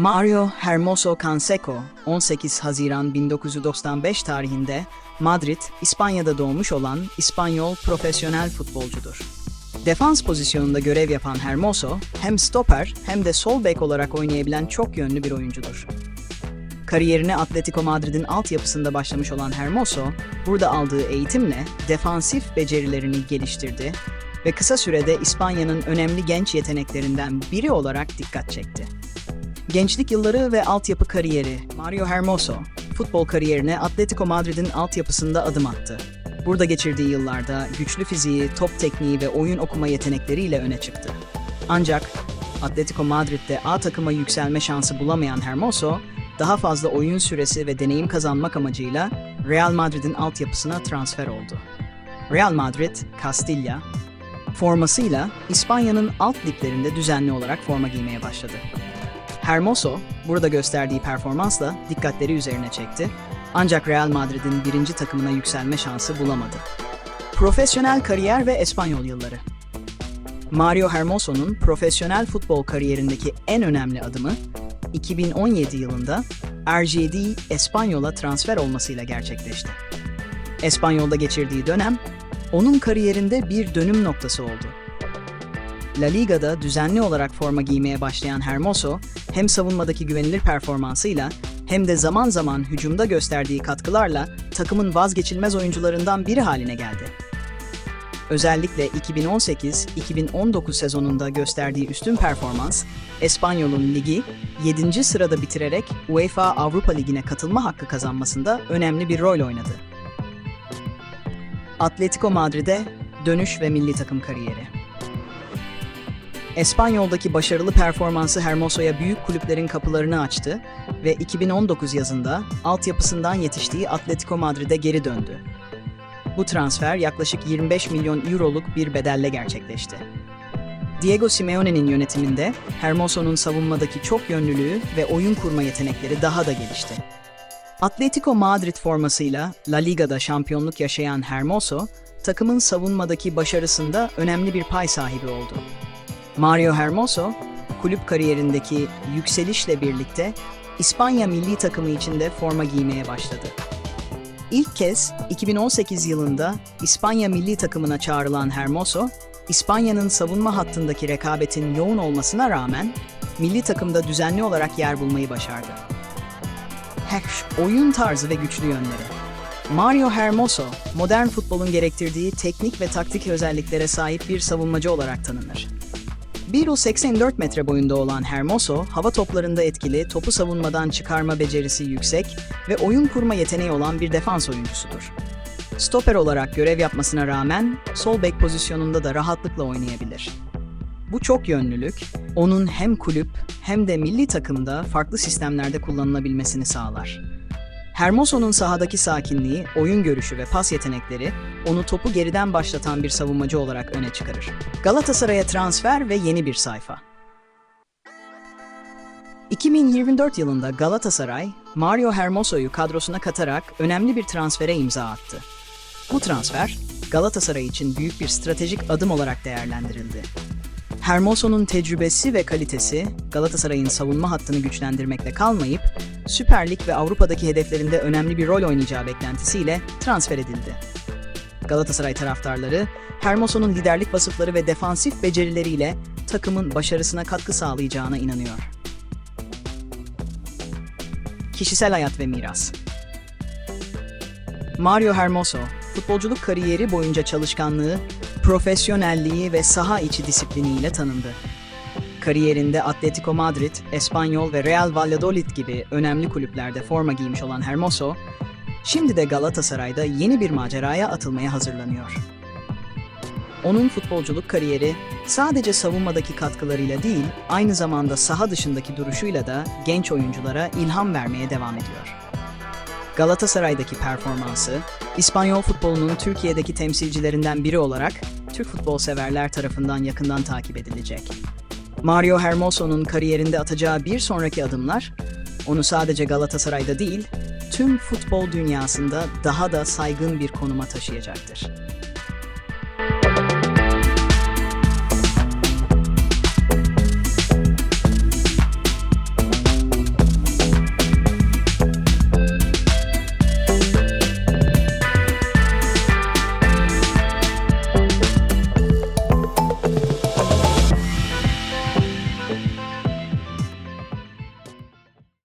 Mario Hermoso Canseco, 18 Haziran 1995 tarihinde Madrid, İspanya'da doğmuş olan İspanyol profesyonel futbolcudur. Defans pozisyonunda görev yapan Hermoso, hem stoper hem de sol bek olarak oynayabilen çok yönlü bir oyuncudur. Kariyerine Atletico Madrid'in altyapısında başlamış olan Hermoso, burada aldığı eğitimle defansif becerilerini geliştirdi ve kısa sürede İspanya'nın önemli genç yeteneklerinden biri olarak dikkat çekti. Gençlik yılları ve altyapı kariyeri Mario Hermoso, futbol kariyerine Atletico Madrid'in altyapısında adım attı. Burada geçirdiği yıllarda güçlü fiziği, top tekniği ve oyun okuma yetenekleriyle öne çıktı. Ancak Atletico Madrid'de A takıma yükselme şansı bulamayan Hermoso, daha fazla oyun süresi ve deneyim kazanmak amacıyla Real Madrid'in altyapısına transfer oldu. Real Madrid, Castilla, formasıyla İspanya'nın alt liglerinde düzenli olarak forma giymeye başladı. Hermoso, burada gösterdiği performansla dikkatleri üzerine çekti. Ancak Real Madrid'in birinci takımına yükselme şansı bulamadı. Profesyonel kariyer ve Espanyol yılları Mario Hermoso'nun profesyonel futbol kariyerindeki en önemli adımı 2017 yılında RGD Espanyol'a transfer olmasıyla gerçekleşti. Espanyol'da geçirdiği dönem onun kariyerinde bir dönüm noktası oldu. La Liga'da düzenli olarak forma giymeye başlayan Hermoso, hem savunmadaki güvenilir performansıyla hem de zaman zaman hücumda gösterdiği katkılarla takımın vazgeçilmez oyuncularından biri haline geldi. Özellikle 2018-2019 sezonunda gösterdiği üstün performans, Espanyol'un ligi 7. sırada bitirerek UEFA Avrupa Ligi'ne katılma hakkı kazanmasında önemli bir rol oynadı. Atletico Madrid'e dönüş ve milli takım kariyeri. Espanyol'daki başarılı performansı Hermoso'ya büyük kulüplerin kapılarını açtı ve 2019 yazında altyapısından yetiştiği Atletico Madrid'e geri döndü. Bu transfer yaklaşık 25 milyon euroluk bir bedelle gerçekleşti. Diego Simeone'nin yönetiminde Hermoso'nun savunmadaki çok yönlülüğü ve oyun kurma yetenekleri daha da gelişti. Atletico Madrid formasıyla La Liga'da şampiyonluk yaşayan Hermoso, takımın savunmadaki başarısında önemli bir pay sahibi oldu. Mario Hermoso, kulüp kariyerindeki yükselişle birlikte İspanya milli takımı içinde forma giymeye başladı. İlk kez 2018 yılında İspanya milli takımına çağrılan Hermoso, İspanya'nın savunma hattındaki rekabetin yoğun olmasına rağmen milli takımda düzenli olarak yer bulmayı başardı. Hack, oyun tarzı ve güçlü yönleri. Mario Hermoso, modern futbolun gerektirdiği teknik ve taktik özelliklere sahip bir savunmacı olarak tanınır. 1.84 metre boyunda olan Hermoso, hava toplarında etkili, topu savunmadan çıkarma becerisi yüksek ve oyun kurma yeteneği olan bir defans oyuncusudur. Stoper olarak görev yapmasına rağmen sol bek pozisyonunda da rahatlıkla oynayabilir. Bu çok yönlülük, onun hem kulüp hem de milli takımda farklı sistemlerde kullanılabilmesini sağlar. Hermoso'nun sahadaki sakinliği, oyun görüşü ve pas yetenekleri onu topu geriden başlatan bir savunmacı olarak öne çıkarır. Galatasaray'a transfer ve yeni bir sayfa. 2024 yılında Galatasaray, Mario Hermoso'yu kadrosuna katarak önemli bir transfere imza attı. Bu transfer, Galatasaray için büyük bir stratejik adım olarak değerlendirildi. Hermoso'nun tecrübesi ve kalitesi Galatasaray'ın savunma hattını güçlendirmekle kalmayıp Süper Lig ve Avrupa'daki hedeflerinde önemli bir rol oynayacağı beklentisiyle transfer edildi. Galatasaray taraftarları Hermoso'nun liderlik vasıfları ve defansif becerileriyle takımın başarısına katkı sağlayacağına inanıyor. Kişisel hayat ve miras Mario Hermoso, futbolculuk kariyeri boyunca çalışkanlığı, profesyonelliği ve saha içi disipliniyle tanındı. Kariyerinde Atletico Madrid, Espanyol ve Real Valladolid gibi önemli kulüplerde forma giymiş olan Hermoso, şimdi de Galatasaray'da yeni bir maceraya atılmaya hazırlanıyor. Onun futbolculuk kariyeri sadece savunmadaki katkılarıyla değil, aynı zamanda saha dışındaki duruşuyla da genç oyunculara ilham vermeye devam ediyor. Galatasaray'daki performansı, İspanyol futbolunun Türkiye'deki temsilcilerinden biri olarak Türk futbol severler tarafından yakından takip edilecek. Mario Hermoso'nun kariyerinde atacağı bir sonraki adımlar, onu sadece Galatasaray'da değil, tüm futbol dünyasında daha da saygın bir konuma taşıyacaktır.